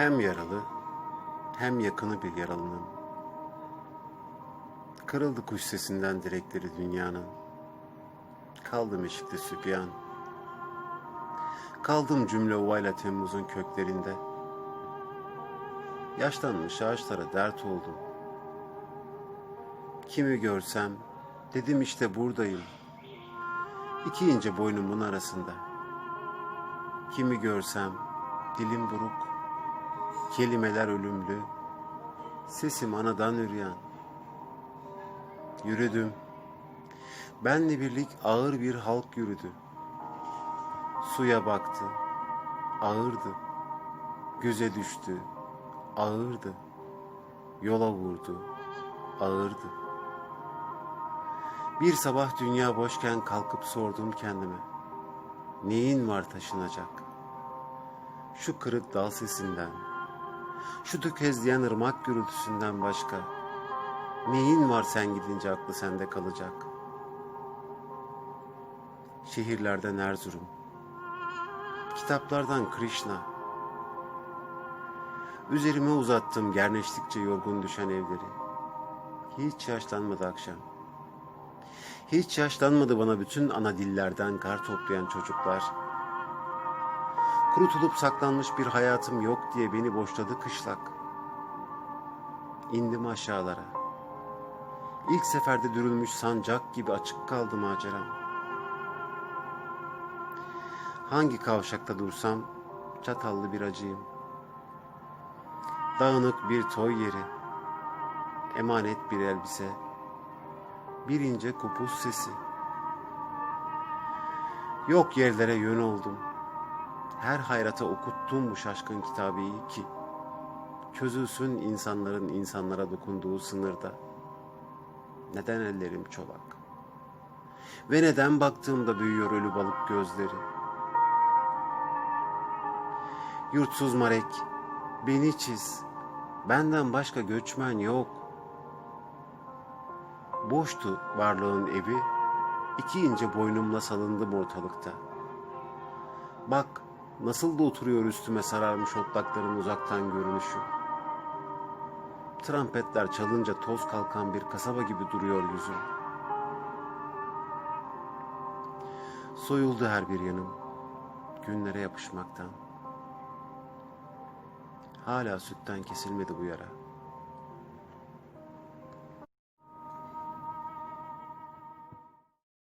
Hem yaralı hem yakını bir yaralının. Kırıldı kuş sesinden direkleri dünyanın. Kaldım eşikte sübyan. Kaldım cümle ovayla Temmuz'un köklerinde. Yaşlanmış ağaçlara dert oldum. Kimi görsem dedim işte buradayım. İki ince boynumun arasında. Kimi görsem dilim buruk, kelimeler ölümlü, sesim anadan üryan. Yürüdüm. Benle birlik ağır bir halk yürüdü. Suya baktı, ağırdı. Göze düştü, ağırdı. Yola vurdu, ağırdı. Bir sabah dünya boşken kalkıp sordum kendime. Neyin var taşınacak? Şu kırık dal sesinden, şu tökezleyen ırmak gürültüsünden başka neyin var sen gidince aklı sende kalacak? Şehirlerden Erzurum, kitaplardan Krishna, üzerime uzattım gerneştikçe yorgun düşen evleri. Hiç yaşlanmadı akşam. Hiç yaşlanmadı bana bütün ana dillerden kar toplayan çocuklar. Kurutulup saklanmış bir hayatım yok diye beni boşladı kışlak. İndim aşağılara. İlk seferde dürülmüş sancak gibi açık kaldı maceram. Hangi kavşakta dursam çatallı bir acıyım. Dağınık bir toy yeri, emanet bir elbise, bir ince kupus sesi. Yok yerlere yön oldum. Her hayrata okuttum bu şaşkın kitabeyi ki çözülsün insanların insanlara dokunduğu sınırda. Neden ellerim çolak? Ve neden baktığımda büyüyor ölü balık gözleri? Yurtsuz marek, beni çiz. Benden başka göçmen yok. Boştu varlığın evi, iki ince boynumla salındım ortalıkta. Bak nasıl da oturuyor üstüme sararmış otlakların uzaktan görünüşü. Trampetler çalınca toz kalkan bir kasaba gibi duruyor yüzüm. Soyuldu her bir yanım, günlere yapışmaktan. Hala sütten kesilmedi bu yara.